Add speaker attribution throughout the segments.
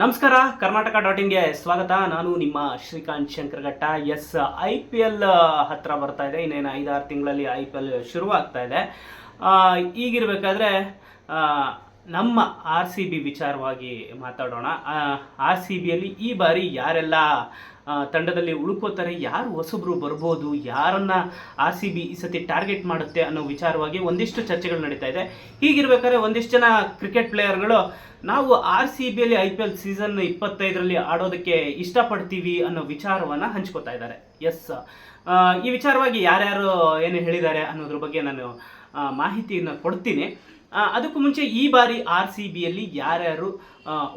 Speaker 1: ನಮಸ್ಕಾರ, ಕರ್ನಾಟಕ ಡಾಟ್ ಇನ್ಗೆ ಸ್ವಾಗತ. ನಾನು ನಿಮ್ಮ Srikanth Shankaraghatta. S I P L ಹತ್ರ ಬರ್ತಾ ಇದೆ. ಇನ್ನೇನು ಐದಾರು ತಿಂಗಳಲ್ಲಿ ಐ ಪಿ ಎಲ್ ಶುರುವಾಗ್ತಾ ಇದೆ. ಈಗಿರ್ಬೇಕಾದ್ರೆ ನಮ್ಮ ಆರ್ ಸಿ ಬಿ ವಿಚಾರವಾಗಿ ಮಾತಾಡೋಣ. ಆರ್ ಸಿ ಬಿಯಲ್ಲಿ ಈ ಬಾರಿ ಯಾರೆಲ್ಲ ತಂಡದಲ್ಲಿ ಉಳ್ಕೋತಾರೆ ಯಾರು ಹೊಸಬ್ರು ಬರ್ಬೋದು, ಯಾರನ್ನ ಆರ್ ಸಿ ಬಿ ಈ ಸತಿ ಟಾರ್ಗೆಟ್ ಮಾಡುತ್ತೆ ಅನ್ನೋ ವಿಚಾರವಾಗಿ ಒಂದಿಷ್ಟು ಚರ್ಚೆಗಳು ನಡೀತಾ ಇದೆ. ಹೀಗಿರ್ಬೇಕಾದ್ರೆ ಒಂದಿಷ್ಟು ಜನ ಕ್ರಿಕೆಟ್ ಪ್ಲೇಯರ್ಗಳು, ನಾವು ಆರ್ ಸಿ ಬಿಯಲ್ಲಿ ಐ ಪಿ ಎಲ್ ಸೀಸನ್ ಇಪ್ಪತ್ತೈದರಲ್ಲಿ ಆಡೋದಕ್ಕೆ ಇಷ್ಟಪಡ್ತೀವಿ ಅನ್ನೋ ವಿಚಾರವನ್ನು ಹಂಚ್ಕೋತಾ ಇದ್ದಾರೆ. ಎಸ್ ಈ ವಿಚಾರವಾಗಿ ಯಾರ್ಯಾರು ಏನು ಹೇಳಿದ್ದಾರೆ ಅನ್ನೋದ್ರ ಬಗ್ಗೆ ನಾನು ಮಾಹಿತಿಯನ್ನು ಕೊಡ್ತೀನಿ. ಅದಕ್ಕೂ ಮುಂಚೆ ಈ ಬಾರಿ ಆರ್ ಸಿ ಬಿಯಲ್ಲಿ ಯಾರ್ಯಾರು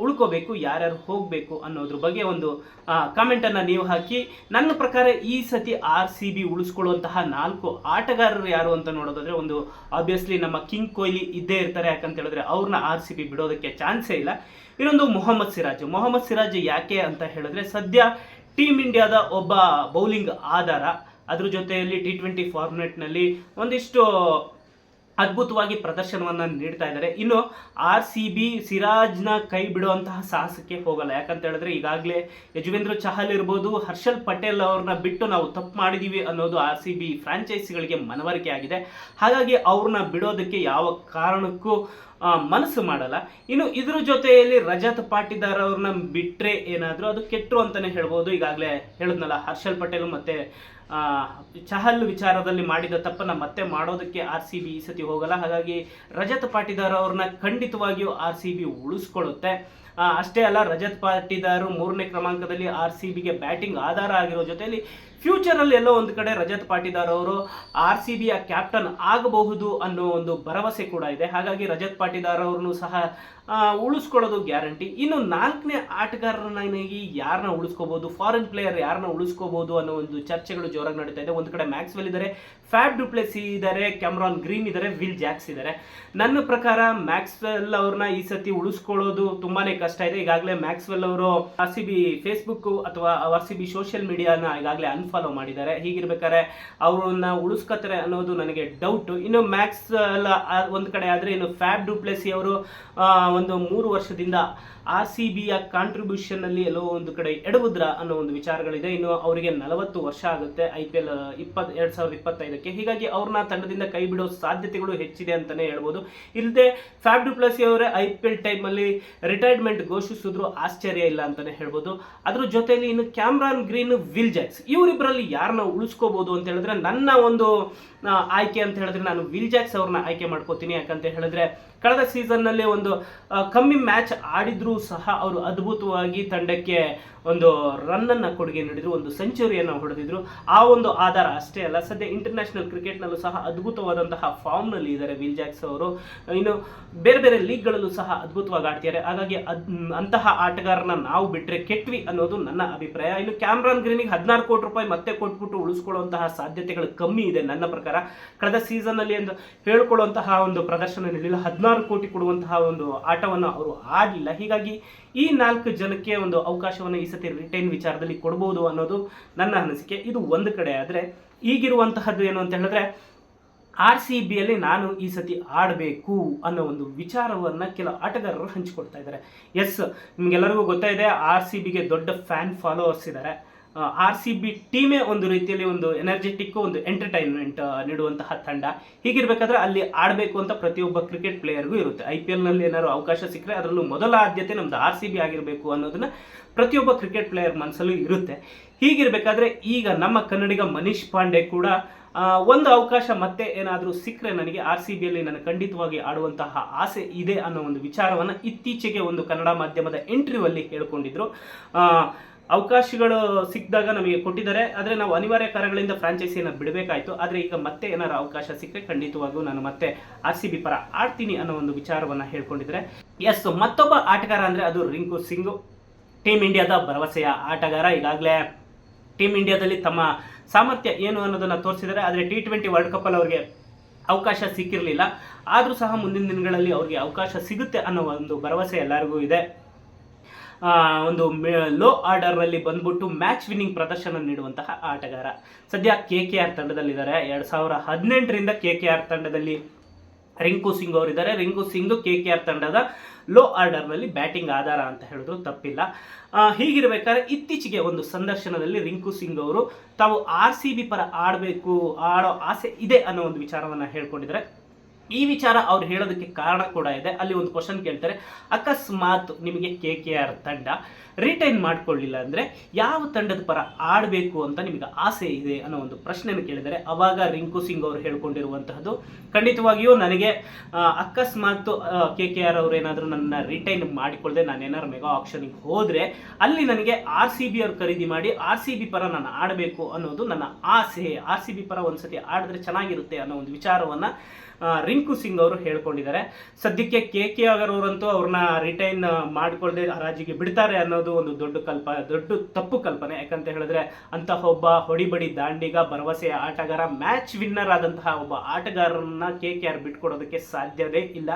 Speaker 1: ಉಳ್ಕೋಬೇಕು, ಯಾರ್ಯಾರು ಹೋಗಬೇಕು ಅನ್ನೋದ್ರ ಬಗ್ಗೆ ಒಂದು ಕಾಮೆಂಟನ್ನು ನೀವು ಹಾಕಿ. ನನ್ನ ಪ್ರಕಾರ ಈ ಸತಿ ಆರ್ ಸಿ ಬಿ ಉಳಿಸ್ಕೊಳ್ಳುವಂತಹ ನಾಲ್ಕು ಆಟಗಾರರು ಯಾರು ಅಂತ ನೋಡೋದಾದ್ರೆ ಒಂದು ಆಬ್ವಿಯಸ್ಲಿ ನಮ್ಮ ಕಿಂಗ್ ಕೊಹ್ಲಿ ಇದ್ದೇ ಇರ್ತಾರೆ. ಯಾಕಂತ ಹೇಳಿದ್ರೆ ಅವ್ರನ್ನ ಆರ್ ಸಿ ಬಿ ಬಿಡೋದಕ್ಕೆ ಚಾನ್ಸೇ ಇಲ್ಲ. ಇನ್ನೊಂದು ಮೊಹಮ್ಮದ್ ಸಿರಾಜ್. ಮೊಹಮ್ಮದ್ ಸಿರಾಜ್ ಯಾಕೆ ಅಂತ ಹೇಳಿದ್ರೆ ಸದ್ಯ ಟೀಮ್ ಇಂಡಿಯಾದ ಒಬ್ಬ ಬೌಲಿಂಗ್ ಆಧಾರ. ಅದ್ರ ಜೊತೆಯಲ್ಲಿ ಟಿ ಟ್ವೆಂಟಿ ಫಾರ್ಮ್ಯಾಟ್ನಲ್ಲಿ ಒಂದಿಷ್ಟು ಅದ್ಭುತವಾಗಿ ಪ್ರದರ್ಶನವನ್ನ ನೀಡ್ತಾ ಇದ್ದಾರೆ. ಇನ್ನು ಆರ್ ಸಿ ಬಿ ಸಿರಾಜ್ನ ಕೈ ಬಿಡುವಂತಹ ಸಾಹಸಕ್ಕೆ ಹೋಗಲ್ಲ. ಯಾಕಂತ ಹೇಳಿದ್ರೆ ಈಗಾಗಲೇ ಯಜುವೇಂದ್ರ ಚಹಲ್ ಇರ್ಬೋದು, ಹರ್ಷಲ್ ಪಟೇಲ್ ಅವ್ರನ್ನ ಬಿಟ್ಟು ನಾವು ತಪ್ಪು ಮಾಡಿದೀವಿ ಅನ್ನೋದು ಆರ್ ಸಿ ಬಿ ಫ್ರಾಂಚೈಸಿಗಳಿಗೆ ಮನವರಿಕೆ ಆಗಿದೆ. ಹಾಗಾಗಿ ಅವ್ರನ್ನ ಬಿಡೋದಕ್ಕೆ ಯಾವ ಕಾರಣಕ್ಕೂ ಮನಸ್ಸು ಮಾಡಲ್ಲ. ಇನ್ನು ಇದ್ರ ಜೊತೆಯಲ್ಲಿ ರಜತ್ ಪಾಟಿದಾರ್ ಅವ್ರನ್ನ ಬಿಟ್ರೆ ಏನಾದರೂ ಅದು ಕೆಟ್ಟರು ಅಂತಾನೆ ಹೇಳ್ಬೋದು. ಈಗಾಗಲೇ ಹೇಳಿದ್ನಲ್ಲ, ಹರ್ಷಲ್ ಪಟೇಲ್ ಮತ್ತೆ ಚಹಲ್ ವಿಚಾರದಲ್ಲಿ ಮಾಡಿದ ತಪ್ಪನ್ನ ಮತ್ತೆ ಮಾಡೋದಕ್ಕೆ ಆರ್ ಸಿ ಬಿ ಈ ಸತಿ ಹೋಗಲ್ಲ. ಹಾಗಾಗಿ ರಜತ್ ಪಾಟಿದಾರ್ ಅವ್ರನ್ನ ಖಂಡಿತವಾಗಿಯೂ ಆರ್ ಸಿ ಬಿ ಉಳಿಸ್ಕೊಳ್ಳುತ್ತೆ. ಅಷ್ಟೇ ಅಲ್ಲ, ರಜತ್ ಪಾಟಿದಾರ್ ಮೂರನೇ ಕ್ರಮಾಂಕದಲ್ಲಿ ಆರ್ ಸಿ ಬಿಗೆ ಬ್ಯಾಟಿಂಗ್ ಆಧಾರ ಆಗಿರೋ ಜೊತೆಯಲ್ಲಿ ಫ್ಯೂಚರಲ್ಲಿ ಎಲ್ಲೋ ಒಂದು ಕಡೆ ರಜತ್ ಪಾಟಿದಾರ್ ಅವರು ಆರ್ ಸಿ ಬಿಯ ಕ್ಯಾಪ್ಟನ್ ಆಗಬಹುದು ಅನ್ನೋ ಒಂದು ಭರವಸೆ ಕೂಡ ಇದೆ. ಹಾಗಾಗಿ ರಜತ್ ಪಾಟಿದಾರ್ ಅವ್ರನ್ನು ಸಹ ಉಳಿಸ್ಕೊಳ್ಳೋದು ಗ್ಯಾರಂಟಿ. ಇನ್ನು ನಾಲ್ಕನೇ ಆಟಗಾರರನ್ನಾಗಿ ಯಾರನ್ನ ಉಳಿಸ್ಕೋಬಹುದು ಫಾರಿನ್ ಪ್ಲೇಯರ್ ಯಾರನ್ನ ಉಳಿಸ್ಕೋಬಹುದು ಅನ್ನೋ ಒಂದು ಚರ್ಚೆಗಳು ಜೋರಾಗಿ ನಡೀತಾ ಇದೆ. ಒಂದು ಕಡೆ ಮ್ಯಾಕ್ಸ್ವೆಲ್ ಇದ್ದಾರೆ ಫ್ಯಾಬ್ ಡುಪ್ಲೆಸಿ ಇದ್ದಾರೆ ಕ್ಯಾಮ್ರಾನ್ ಗ್ರೀನ್ ಇದ್ದಾರೆ ವಿಲ್ ಜಾಕ್ಸ್ ಇದ್ದಾರೆ ನನ್ನ ಪ್ರಕಾರ ಮ್ಯಾಕ್ಸ್ವೆಲ್ ಅವ್ರನ್ನ ಈ ಸತಿ ಉಳಿಸ್ಕೊಳ್ಳೋದು ತುಂಬಾನೇ ಕಷ್ಟ ಇದೆ. ಈಗಾಗಲೇ ಮ್ಯಾಕ್ಸ್ವೆಲ್ ಅವರು ಆರ್ ಸಿ ಬಿ ಫೇಸ್ಬುಕ್ ಅಥವಾ ಆರ್ ಸಿ ಬಿ ಸೋಷಿಯಲ್ ಮೀಡಿಯಾನ ಈಗಾಗಲೇ ಅನ್ಫಾಲೋ ಮಾಡಿದ್ದಾರೆ. ಹೀಗಿರ್ಬೇಕಾದ್ರೆ ಅವ್ರನ್ನ ಉಳಿಸ್ಕೊತಾರೆ ಅನ್ನೋದು ನನಗೆ ಡೌಟ್ ಇನ್ನು ಮ್ಯಾಕ್ಸ್ ಎಲ್ಲ ಒಂದು ಕಡೆ ಆದ್ರೆ ಇನ್ನು ಫ್ಯಾಬ್ ಡುಪ್ಲೆಸಿ ಅವರು ಒಂದು ಮೂರು ವರ್ಷದಿಂದ ಆರ್ ಸಿ ಬಿಯ ಕಾಂಟ್ರಿಬ್ಯೂಷನ್ ಅಲ್ಲಿ ಎಲ್ಲೋ ಒಂದು ಕಡೆ ಎಡವುದ್ರ ಅನ್ನೋ ಒಂದು ವಿಚಾರಗಳಿದೆ. ಇನ್ನು ಅವರಿಗೆ ನಲವತ್ತು ವರ್ಷ ಆಗುತ್ತೆ, ಐ ಪಿ ಎಲ್ ಇಪ್ಪತ್, ಎರಡು ಸಾವಿರದ ಇಪ್ಪತ್ತೈದಕ್ಕೆ. ಹೀಗಾಗಿ ಅವ್ರನ್ನ ತಂಡದಿಂದ ಕೈ ಬಿಡೋ ಸಾಧ್ಯತೆಗಳು ಹೆಚ್ಚಿದೆ ಅಂತಾನೆ ಹೇಳ್ಬೋದು. ಇಲ್ಲದೆ ಫ್ಯಾಬ್ ಡುಪ್ಲಸಿ ಅವರೇ ಐ ಪಿ ಎಲ್ ಟೈಮಲ್ಲಿ ರಿಟೈರ್ಮೆಂಟ್ ಘೋಷಿಸಿದ್ರು, ಆಶ್ಚರ್ಯ ಇಲ್ಲ ಅಂತಾನೆ ಹೇಳ್ಬೋದು. ಅದ್ರ ಜೊತೆಯಲ್ಲಿ ಇನ್ನು ಕ್ಯಾಮ್ರಾನ್ ಗ್ರೀನ್, ವಿಲ್ ಜಾಕ್ಸ್. ಇವರಿಬ್ಬರಲ್ಲಿ ಯಾರನ್ನ ಉಳಿಸ್ಕೋಬಹುದು ಅಂತ ಹೇಳಿದ್ರೆ ನನ್ನ ಒಂದು ಆಯ್ಕೆ ಅಂತ ಹೇಳಿದ್ರೆ ನಾನು ವಿಲ್ ಜಾಕ್ಸ್ ಅವ್ರನ್ನ ಆಯ್ಕೆ ಮಾಡ್ಕೋತೀನಿ. ಯಾಕಂತ ಹೇಳಿದ್ರೆ ಕಳೆದ ಸೀಸನ್ನಲ್ಲಿ ಒಂದು ಕಮ್ಮಿ ಮ್ಯಾಚ್ ಆಡಿದ್ರೂ ಸಹ ಅವರು ಅದ್ಭುತವಾಗಿ ತಂಡಕ್ಕೆ ಒಂದು ರನ್ನನ್ನು ಕೊಡುಗೆ ನೀಡಿದ್ರು, ಒಂದು ಸೆಂಚುರಿಯನ್ನು ಹೊಡೆದಿದ್ರು. ಆ ಒಂದು ಆಧಾರ ಅಷ್ಟೇ ಅಲ್ಲ, ಸದ್ಯ ಇಂಟರ್ನ್ಯಾಷನಲ್ ಕ್ರಿಕೆಟ್ನಲ್ಲೂ ಸಹ ಅದ್ಭುತವಾದಂತಹ ಫಾರ್ಮ್ನಲ್ಲಿ ಇದ್ದಾರೆ ವಿಲ್ ಜಾಕ್ಸ್ ಅವರು. ಇನ್ನು ಬೇರೆ ಬೇರೆ ಲೀಗ್ಗಳಲ್ಲೂ ಸಹ ಅದ್ಭುತವಾಗಿ ಆಡ್ತಿದ್ದಾರೆ. ಹಾಗಾಗಿ ಅದ್, ಅಂತಹ ಆಟಗಾರನ ನಾವು ಬಿಟ್ಟರೆ ಕೆಟ್ವಿ ಅನ್ನೋದು ನನ್ನ ಅಭಿಪ್ರಾಯ. ಇನ್ನು ಕ್ಯಾಮ್ರಾನ್ ಗ್ರೀನಿಗೆ ಹದಿನಾರು ಕೋಟಿ ರೂಪಾಯಿ ಮತ್ತೆ ಕೊಟ್ಬಿಟ್ಟು ಉಳಿಸ್ಕೊಳ್ಳುವಂತಹ ಸಾಧ್ಯತೆಗಳು ಕಮ್ಮಿ ಇದೆ ನನ್ನ ಪ್ರಕಾರ. ಕಳೆದ ಸೀಸನ್ನಲ್ಲಿ ಎಂದು ಹೇಳ್ಕೊಳ್ಳುವಂತಹ ಒಂದು ಪ್ರದರ್ಶನ ನೀಡಲಿಲ್ಲ ಹದಿನಾರು ಕೋಟಿ ಕೊಡುವಂತಹ ಒಂದು ಆಟವನ್ನು ಅವರು ಆಡಲಿಲ್ಲ. ಹೀಗಾಗಿ ಈ ನಾಲ್ಕು ಜನಕ್ಕೆ ಒಂದು ಅವಕಾಶವನ್ನು ಈ ಸತಿ ರಿಟೈನ್ ವಿಚಾರದಲ್ಲಿ ಕೊಡಬಹುದು ಅನ್ನೋದು ನನ್ನ ಅನಿಸಿಕೆ. ಇದು ಒಂದು ಕಡೆ ಆದರೆ ಈಗಿರುವಂತಹದ್ದು ಏನು ಅಂತ ಹೇಳಿದ್ರೆ ಆರ್ ಸಿ ಬಿಯಲ್ಲಿ ನಾನು ಈ ಸತಿ ಆಡಬೇಕು ಅನ್ನೋ ಒಂದು ವಿಚಾರವನ್ನು ಕೆಲವು ಆಟಗಾರರು ಹಂಚಿಕೊಡ್ತಾ ಇದ್ದಾರೆ. ಎಸ್, ನಿಮ್ಗೆಲ್ಲರಿಗೂ ಇದೆ, ಆರ್ ಸಿ ಬಿಗೆ ದೊಡ್ಡ ಫ್ಯಾನ್ ಫಾಲೋವರ್ಸ್ ಇದ್ದಾರೆ. ಆರ್ ಸಿ ಬಿ ಟೀಮೇ ಒಂದು ರೀತಿಯಲ್ಲಿ ಒಂದು ಎನರ್ಜೆಟಿಕ್ ಒಂದು ಎಂಟರ್ಟೈನ್ಮೆಂಟ್ ನೀಡುವಂತಹ ತಂಡ. ಹೀಗಿರ್ಬೇಕಾದ್ರೆ ಅಲ್ಲಿ ಆಡಬೇಕು ಅಂತ ಪ್ರತಿಯೊಬ್ಬ ಕ್ರಿಕೆಟ್ ಪ್ಲೇಯರ್ಗೂ ಇರುತ್ತೆ. ಐ ಪಿ ಎಲ್ನಲ್ಲಿ ಏನಾದ್ರು ಅವಕಾಶ ಸಿಕ್ಕರೆ ಅದರಲ್ಲೂ ಮೊದಲ ಆದ್ಯತೆ ನಮ್ದು ಆರ್ ಸಿ ಬಿ ಆಗಿರಬೇಕು ಅನ್ನೋದನ್ನ ಪ್ರತಿಯೊಬ್ಬ ಕ್ರಿಕೆಟ್ ಪ್ಲೇಯರ್ ಮನಸ್ಸಲ್ಲೂ ಇರುತ್ತೆ. ಹೀಗಿರ್ಬೇಕಾದ್ರೆ ಈಗ ನಮ್ಮ ಕನ್ನಡಿಗ ಮನೀಶ್ ಪಾಂಡೆ ಕೂಡ ಒಂದು ಅವಕಾಶ ಮತ್ತೆ ಏನಾದರೂ ಸಿಕ್ಕರೆ ನನಗೆ ಆರ್ ಸಿ ಬಿಯಲ್ಲಿ ನಾನು ಖಂಡಿತವಾಗಿ ಆಡುವಂತಹ ಆಸೆ ಇದೆ ಅನ್ನೋ ಒಂದು ವಿಚಾರವನ್ನು ಇತ್ತೀಚೆಗೆ ಒಂದು ಕನ್ನಡ ಮಾಧ್ಯಮದ ಇಂಟರ್ವ್ಯೂ ಅಲ್ಲಿ ಹೇಳ್ಕೊಂಡಿದ್ರು. ಅವಕಾಶಗಳು ಸಿಕ್ಕಿದಾಗ ನಮಗೆ ಕೊಟ್ಟಿದ್ದಾರೆ. ಆದರೆ ನಾವು ಅನಿವಾರ್ಯ ಕಾರಣಗಳಿಂದ ಫ್ರಾಂಚೈಸಿಯನ್ನು ಬಿಡಬೇಕಾಯಿತು. ಆದರೆ ಈಗ ಮತ್ತೆ ಏನಾರು ಅವಕಾಶ ಸಿಕ್ಕರೆ ಖಂಡಿತವಾಗೂ ನಾನು ಮತ್ತೆ ಆರ್ ಸಿ ಬಿ ಪರ ಆಡ್ತೀನಿ ಅನ್ನೋ ಒಂದು ವಿಚಾರವನ್ನು ಹೇಳ್ಕೊಂಡಿದ್ದಾರೆ ಎಸ್ ಮತ್ತೊಬ್ಬ ಆಟಗಾರ ಅಂದರೆ ಅದು ರಿಂಕು ಸಿಂಗ್. ಟೀಮ್ ಇಂಡಿಯಾದ ಭರವಸೆಯ ಆಟಗಾರ. ಈಗಾಗಲೇ ಟೀಮ್ ಇಂಡಿಯಾದಲ್ಲಿ ತಮ್ಮ ಸಾಮರ್ಥ್ಯ ಏನು ಅನ್ನೋದನ್ನು ತೋರಿಸಿದ್ದಾರೆ. ಆದರೆ ಟಿ ಟ್ವೆಂಟಿ ವರ್ಲ್ಡ್ ಕಪ್ಪಲ್ಲಿ ಅವರಿಗೆ ಅವಕಾಶ ಸಿಕ್ಕಿರಲಿಲ್ಲ. ಆದರೂ ಸಹ ಮುಂದಿನ ದಿನಗಳಲ್ಲಿ ಅವರಿಗೆ ಅವಕಾಶ ಸಿಗುತ್ತೆ ಅನ್ನೋ ಒಂದು ಭರವಸೆ ಎಲ್ಲರಿಗೂ ಇದೆ. ಒಂದು ಲೋ ಆರ್ಡರ್ನಲ್ಲಿ ಬಂದ್ಬಿಟ್ಟು ಮ್ಯಾಚ್ ವಿನ್ನಿಂಗ್ ಪ್ರದರ್ಶನ ನೀಡುವಂತಹ ಆಟಗಾರ. ಸದ್ಯ ಕೆ ಕೆ ಆರ್ ತಂಡದಲ್ಲಿದ್ದಾರೆ. ಎರಡು ಸಾವಿರ ಹದಿನೆಂಟರಿಂದ ಕೆ ಕೆ ಆರ್ ತಂಡದಲ್ಲಿ ರಿಂಕು ಸಿಂಗ್ ಅವರಿದ್ದಾರೆ. Rinku Singh K K R ತಂಡದ ಲೋ ಆರ್ಡರ್ನಲ್ಲಿ ಬ್ಯಾಟಿಂಗ್ ಆಧಾರ ಅಂತ ಹೇಳಿದ್ರು. ತಪ್ಪಿಲ್ಲ. ಹೀಗಿರಬೇಕಾದ್ರೆ ಇತ್ತೀಚೆಗೆ ಒಂದು ಸಂದರ್ಶನದಲ್ಲಿ ರಿಂಕು ಸಿಂಗ್ ಅವರು ತಾವು ಆರ್ ಸಿ ಬಿ ಪರ ಆಡಬೇಕು, ಆಡೋ ಆಸೆ ಇದೆ ಅನ್ನೋ ಒಂದು ವಿಚಾರವನ್ನು ಹೇಳ್ಕೊಂಡಿದ್ದಾರೆ. ಈ ವಿಚಾರ ಅವ್ರು ಹೇಳೋದಕ್ಕೆ ಕಾರಣ ಕೂಡ ಇದೆ. ಅಲ್ಲಿ ಒಂದು ಕ್ವಶನ್ ಕೇಳ್ತಾರೆ, ಅಕಸ್ಮಾತ್ ನಿಮಗೆ ಕೆ ಕೆ ಆರ್ ತಂಡ ರಿಟೈನ್ ಮಾಡ್ಕೊಳ್ಳಿಲ್ಲ ಅಂದರೆ ಯಾವ ತಂಡದ ಪರ ಆಡಬೇಕು ಅಂತ ನಿಮಗೆ ಆಸೆ ಇದೆ? ಅನ್ನೋ ಒಂದು ಪ್ರಶ್ನೆಯನ್ನು ಕೇಳಿದರೆ ಅವಾಗ ರಿಂಕು ಸಿಂಗ್ ಅವರು ಹೇಳ್ಕೊಂಡಿರುವಂತಹದ್ದು, ಖಂಡಿತವಾಗಿಯೂ ನನಗೆ ಅಕಸ್ಮಾತ್ ಕೆ ಕೆ ಆರ್ ಅವರು ಏನಾದರೂ ನನ್ನ ರಿಟೈನ್ ಮಾಡಿಕೊಳ್ಳದೆ ನಾನು ಏನಾದ್ರು ಮೆಗಾ ಆಪ್ಷನಿಗೆ ಹೋದರೆ ಅಲ್ಲಿ ನನಗೆ ಆರ್ ಸಿ ಬಿ ಅವ್ರು ಖರೀದಿ ಮಾಡಿ, ಆರ್ ಸಿ ಬಿ ಪರ ನಾನು ಆಡಬೇಕು ಅನ್ನೋದು ನನ್ನ ಆಸೆ. ಆರ್ ಸಿ ಬಿ ಪರ ಒಂದ್ಸತಿ ಆಡಿದ್ರೆ ಚೆನ್ನಾಗಿರುತ್ತೆ ಅನ್ನೋ ಒಂದು ವಿಚಾರವನ್ನು ರಿಂಕು ಸಿಂಗ್ ಅವರು ಹೇಳ್ಕೊಂಡಿದ್ದಾರೆ. ಸದ್ಯಕ್ಕೆ ಕೆ ಕೆ ಅವರಂತೂ ಅವ್ರನ್ನ ರಿಟೈನ್ ಮಾಡಿಕೊಳ್ಳದೆ ರಾಜಿಗೆ ಬಿಡ್ತಾರೆ ಅನ್ನೋದು ಒಂದು ದೊಡ್ಡ ಕಲ್ಪ, ದೊಡ್ಡ ತಪ್ಪು ಕಲ್ಪನೆ. ಯಾಕಂತ ಹೇಳಿದ್ರೆ ಅಂತಹ ಒಬ್ಬ ಹೊಡಿಬಡಿ ದಾಂಡಿಗ ಭರವಸೆಯ ಆಟಗಾರ ಮ್ಯಾಚ್ ವಿನ್ನರ್ ಆದಂತಹ ಒಬ್ಬ ಆಟಗಾರರನ್ನ ಕೆ ಕೆ ಆರ್ ಬಿಟ್ಕೊಡೋದಕ್ಕೆ ಸಾಧ್ಯವೇ ಇಲ್ಲ.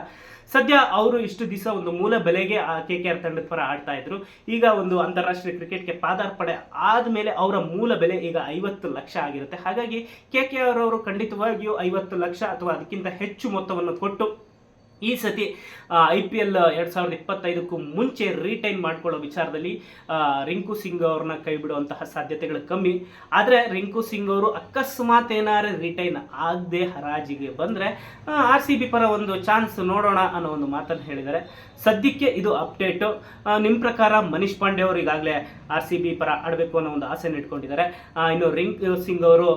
Speaker 1: ಸದ್ಯ ಅವರು ಇಷ್ಟು ದಿವಸ ಒಂದು ಮೂಲ ಬೆಲೆಗೆ ಆ ಕೆ ಕೆ ಆರ್ ತಂಡದ ಪರ ಆಡ್ತಾ ಇದ್ರು. ಈಗ ಒಂದು ಅಂತಾರಾಷ್ಟ್ರೀಯ ಕ್ರಿಕೆಟ್ಗೆ ಪಾದಾರ್ಪಣೆ ಆದಮೇಲೆ ಅವರ ಮೂಲ ಬೆಲೆ ಈಗ ಐವತ್ತು ಲಕ್ಷ ಆಗಿರುತ್ತೆ. ಹಾಗಾಗಿ ಕೆ ಕೆ ಆರ್ ಅವರು ಖಂಡಿತವಾಗಿಯೂ ಐವತ್ತು ಲಕ್ಷ ಅಥವಾ ಅದಕ್ಕಿಂತ ಹೆಚ್ಚು మొత్తం ఉన్న కొట్టు. ಈ ಸತಿ ಐ ಪಿ ಎಲ್ ಎರಡು ಸಾವಿರದ ಇಪ್ಪತ್ತೈದಕ್ಕೂ ಮುಂಚೆ ರಿಟೈನ್ ಮಾಡ್ಕೊಳ್ಳೋ ವಿಚಾರದಲ್ಲಿ ರಿಂಕು ಸಿಂಗ್ ಅವ್ರನ್ನ ಕೈ ಬಿಡುವಂತಹ ಸಾಧ್ಯತೆಗಳು ಕಮ್ಮಿ. ಆದರೆ ರಿಂಕು ಸಿಂಗ್ ಅವರು ಅಕಸ್ಮಾತ್ ಏನಾದ್ರೆ ರಿಟೈನ್ ಆಗದೆ ಹರಾಜಿಗೆ ಬಂದರೆ ಆರ್ ಸಿ ಬಿ ಪರ ಒಂದು ಚಾನ್ಸ್ ನೋಡೋಣ ಅನ್ನೋ ಒಂದು ಮಾತನ್ನು ಹೇಳಿದ್ದಾರೆ. ಸದ್ಯಕ್ಕೆ ಇದು ಅಪ್ಡೇಟು ನಿಮ್ಮ ಪ್ರಕಾರ ಮನೀಶ್ ಪಾಂಡೆ ಅವರು ಈಗಾಗಲೇ ಆರ್ ಸಿ ಬಿ ಪರ ಆಡಬೇಕು ಅನ್ನೋ ಒಂದು ಆಸೆನ ಇಟ್ಕೊಂಡಿದ್ದಾರೆ. ಇನ್ನು ರಿಂಕು ಸಿಂಗ್ ಅವರು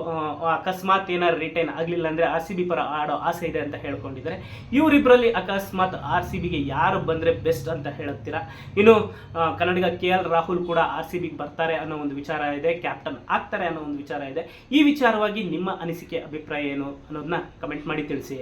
Speaker 1: ಅಕಸ್ಮಾತ್ ಏನಾದ್ರು ರಿಟೈನ್ ಆಗಲಿಲ್ಲ ಅಂದರೆ ಆರ್ ಸಿ ಬಿ ಪರ ಆಡೋ ಆಸೆ ಇದೆ ಅಂತ ಹೇಳ್ಕೊಂಡಿದ್ದಾರೆ. ಇವರಿಬ್ಬರಲ್ಲಿ ಅಕಸ್ಮಾತ್ ಆರ್ ಸಿ ಬಿಗೆ ಯಾರು ಬಂದರೆ ಬೆಸ್ಟ್ ಅಂತ ಹೇಳುತ್ತೀರಾ? ಇನ್ನು ಕನ್ನಡಿಗ ಕೆ ಎಲ್ ರಾಹುಲ್ ಕೂಡ ಆರ್ ಸಿ ಬಿಗೆ ಬರ್ತಾರೆ ಅನ್ನೋ ಒಂದು ವಿಚಾರ ಇದೆ, ಕ್ಯಾಪ್ಟನ್ ಆಗ್ತಾರೆ ಅನ್ನೋ ಒಂದು ವಿಚಾರ ಇದೆ. ಈ ವಿಚಾರವಾಗಿ ನಿಮ್ಮ ಅನಿಸಿಕೆ, ಅಭಿಪ್ರಾಯ ಏನು ಅನ್ನೋದನ್ನ ಕಮೆಂಟ್ ಮಾಡಿ ತಿಳಿಸಿ.